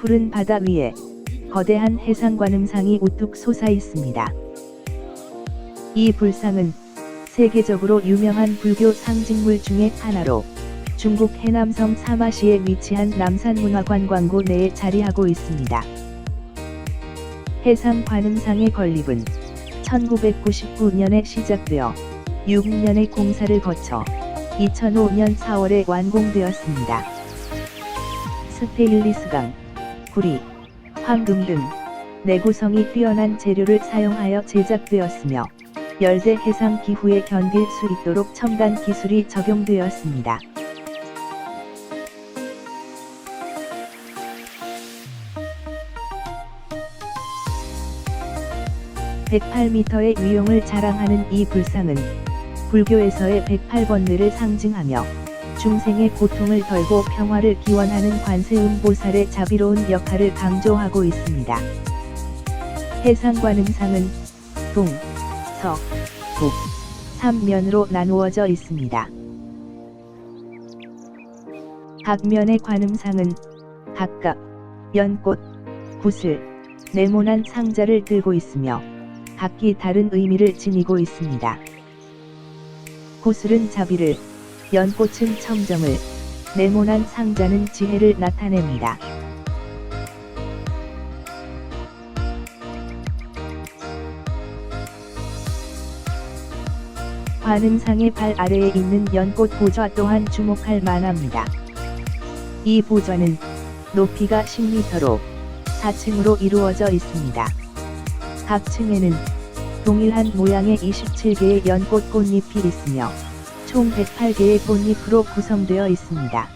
푸른 바다 위에 거대한 해상 관음상이 우뚝 솟아 있습니다. 이 불상은 세계적으로 유명한 불교 상징물 중의 하나로 중국 해남성 사마시에 위치한 남산문화관광구 내에 자리하고 있습니다. 해상 관음상의 건립은 1999년에 시작되어 6년의 공사를 거쳐 2005년 4월에 완공되었습니다. 스테인리스강, 구리, 황금 등 내구성이 뛰어난 재료를 사용하여 제작되었으며 열대 해상 기후에 견딜 수 있도록 첨단 기술이 적용되었습니다. (108m의) 위용을 자랑하는 이 불상은 불교에서의 108번뇌를 상징하며 중생의 고통을 덜고 평화를 기원하는 관세음 보살의 자비로운 역할을 강조하고 있습니다. 해상관음상은 동, 서, 북, 3면으로 나누어져 있습니다. 각 면의 관음상은 각각 연꽃, 구슬, 네모난 상자를 들고 있으며 각기 다른 의미를 지니고 있습니다. 구슬은 자비를, 연꽃은 청정을, 네모난 상자는 지혜를 나타냅니다. 관음상의 발 아래에 있는 연꽃 보좌 또한 주목할 만합니다. 이 보좌는 높이가 10m로 4층으로 이루어져 있습니다. 각 층에는 동일한 모양의 27개의 연꽃 꽃잎이 있으며 총 108개의 꽃잎으로 구성되어 있습니다.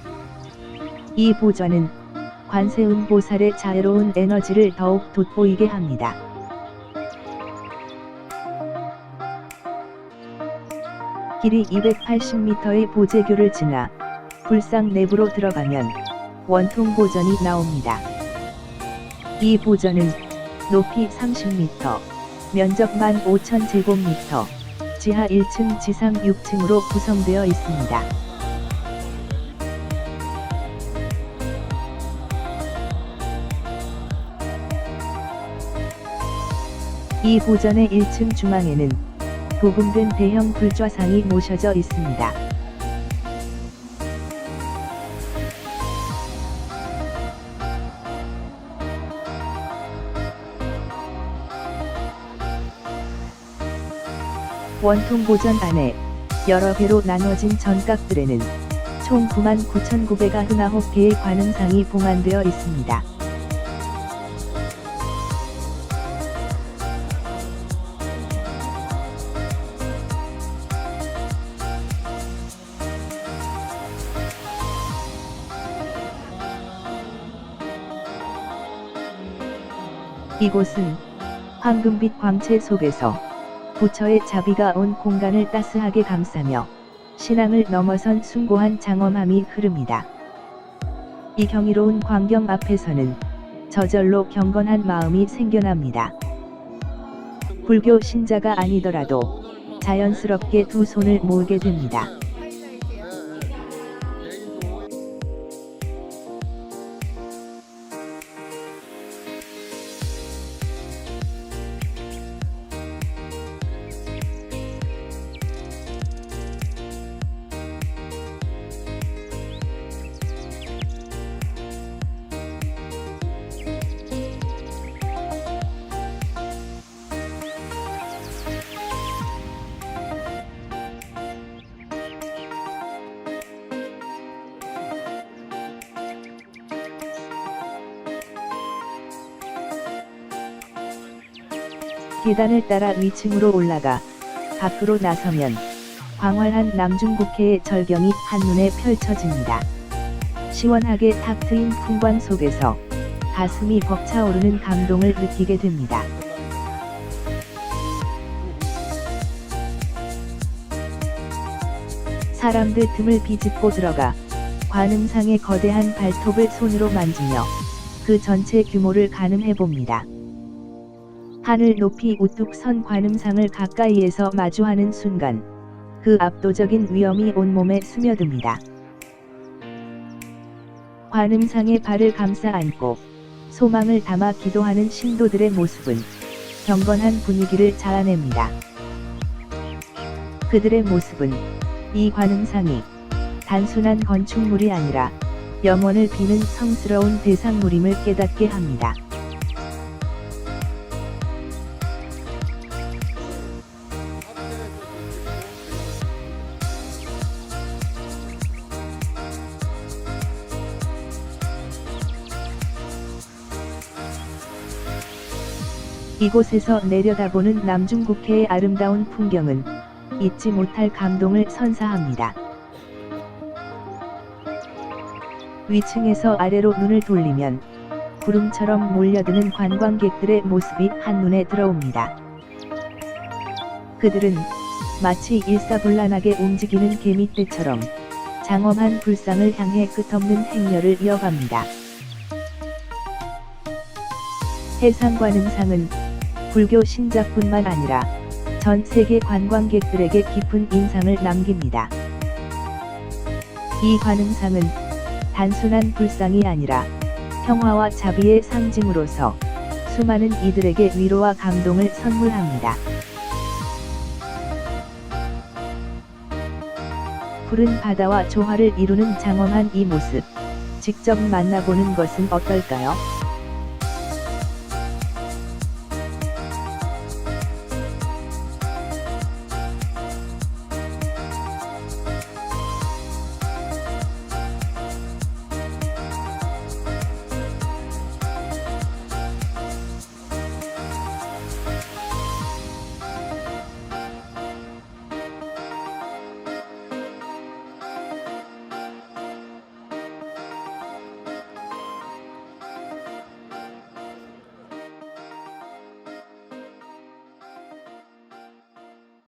이 보좌는 관세음 보살의 자애로운 에너지를 더욱 돋보이게 합니다. 길이 280m의 보재교를 지나 불상 내부로 들어가면 원통 보전이 나옵니다. 이 보전은 높이 30m, 면적 15,000제곱미터, 지하 1층 지상 6층으로 구성되어 있습니다. 이 보전의 1층 중앙에는 도금된 대형 불좌상이 모셔져 있습니다. 원통 보전 안에 여러 개로 나눠진 전각들에는 총 99,999개의 관음상이 봉안되어 있습니다. 이곳은 황금빛 광채 속에서 부처의 자비가 온 공간을 따스하게 감싸며 신앙을 넘어선 숭고한 장엄함이 흐릅니다. 이 경이로운 광경 앞에서는 저절로 경건한 마음이 생겨납니다. 불교 신자가 아니더라도 자연스럽게 두 손을 모으게 됩니다. 계단을 따라 위층으로 올라가 밖으로 나서면 광활한 남중국해의 절경이 한눈에 펼쳐집니다. 시원하게 탁 트인 풍광 속에서 가슴이 벅차오르는 감동을 느끼게 됩니다. 사람들 틈을 비집고 들어가 관음상의 거대한 발톱을 손으로 만지며 그 전체 규모를 가늠해 봅니다. 하늘 높이 우뚝 선 관음상을 가까이에서 마주하는 순간 그 압도적인 위엄이 온몸에 스며듭니다. 관음상의 발을 감싸 안고 소망을 담아 기도하는 신도들의 모습은 경건한 분위기를 자아냅니다. 그들의 모습은 이 관음상이 단순한 건축물이 아니라 영원을 비는 성스러운 대상물임을 깨닫게 합니다. 이곳에서 내려다보는 남중국해의 아름다운 풍경은 잊지 못할 감동을 선사합니다. 위층에서 아래로 눈을 돌리면 구름처럼 몰려드는 관광객들의 모습이 한눈에 들어옵니다. 그들은 마치 일사불란하게 움직이는 개미떼처럼 장엄한 불상을 향해 끝없는 행렬을 이어갑니다. 해상관음상은 불교 신자뿐만 아니라 전 세계 관광객들에게 깊은 인상을 남깁니다. 이 관음상은 단순한 불상이 아니라 평화와 자비의 상징으로서 수많은 이들에게 위로와 감동을 선물합니다. 푸른 바다와 조화를 이루는 장엄한 이 모습, 직접 만나보는 것은 어떨까요?